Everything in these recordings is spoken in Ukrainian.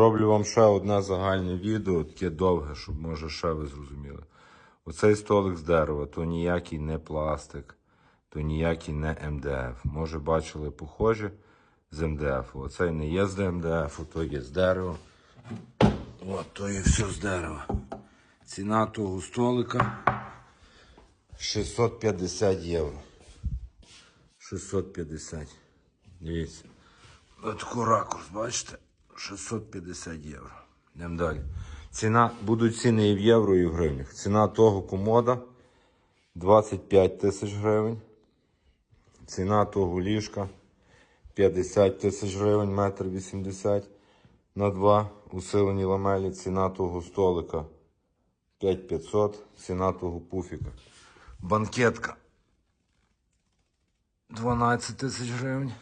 Роблю вам ще одне загальне відео, таке довге, щоб може ще ви зрозуміли. Оцей столик з дерева, то ніякий не пластик, то ніякий не МДФ. Може бачили похожі з МДФ. Оцей не є з МДФ, то є з дерева. От, то є все з дерева. Ціна того столика 650 євро. 650. Дивіться. Отаку ракурс, бачите? 650 євро. Йдемо далі. Ціна, будуть ціни і в євро, і в гривнях. Ціна того комода 25 тисяч гривень. Ціна того ліжка 50 тисяч гривень, метр 80 на 2 усилені ламелі. Ціна того столика 5500, ціна того пуфіка. Банкетка 12 тисяч гривень.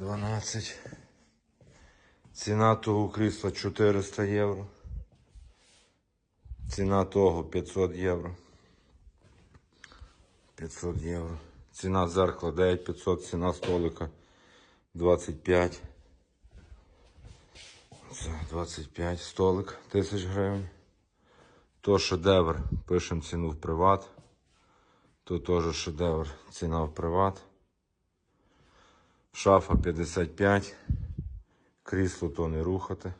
Дванадцять. Ціна того крісла 400 євро. Ціна того 500 євро. 500 євро. Ціна зеркала 9500, ціна столика 25. Це 25 столик, тисяч гривень. То шедевр, пишемо ціну в приват. То теж шедевр, ціна в приват. Шафа 55. Крісло то не рухати.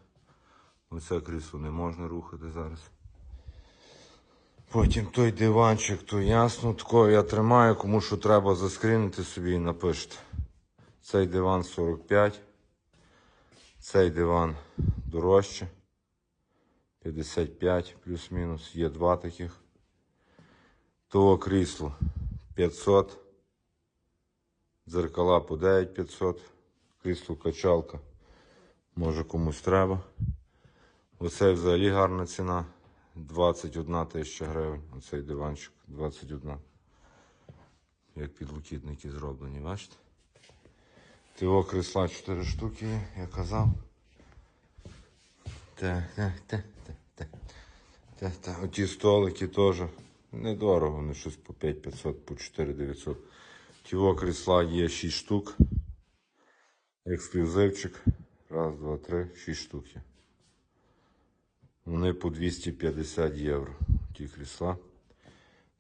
Оце крісло не можна рухати зараз. Потім той диванчик, то ясно, такого я тримаю, кому що треба заскрінити собі і напишете. Цей диван 45. Цей диван дорожче. 55 плюс-мінус. Є два таких. Того крісло 500. Дзеркала по 9500. Крісло качалка. Може комусь треба. Оце взагалі гарна ціна. 21 тисяча гривень. Оцей диванчик 21. Як підлокітники зроблені, бачите? Того крісла 4 штуки, я казав. Так, так, так. Так, так. Оті столики теж недорого, вони щось по 5500, по 4900. Тіво крісла є 6 штук. Ексклюзивчик. Раз, два, три, 6 штук. Вони по 250 євро. Ті крісла.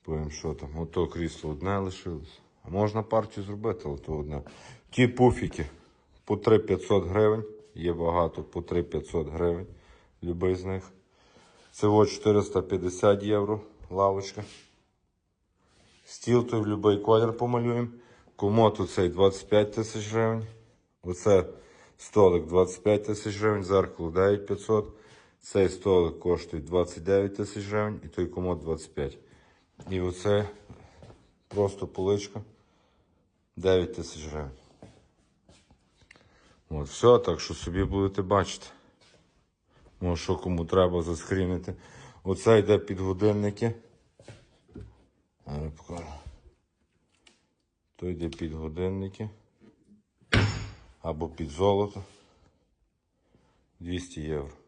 Повім, що там. Ото крісло одне лишилось. А можна партію зробити, але то одне. Ті пуфіки по 3500 гривень. Є багато по 3500 гривень. Любий з них. Це от 450 євро. Лавочка. Стіл той в будь-який колір помалюємо. Комод оцей 25 тисяч гривень. Оце столик 25 тисяч гривень, зеркало 9500. Цей столик коштує 29 тисяч гривень і той комод 25. І оце просто поличка 9 тисяч гривень. От, все, так що собі будете бачити. Може, що кому треба заскрінити. Оце йде під годинники. То йде під годинники. Або під золото. 200 євро.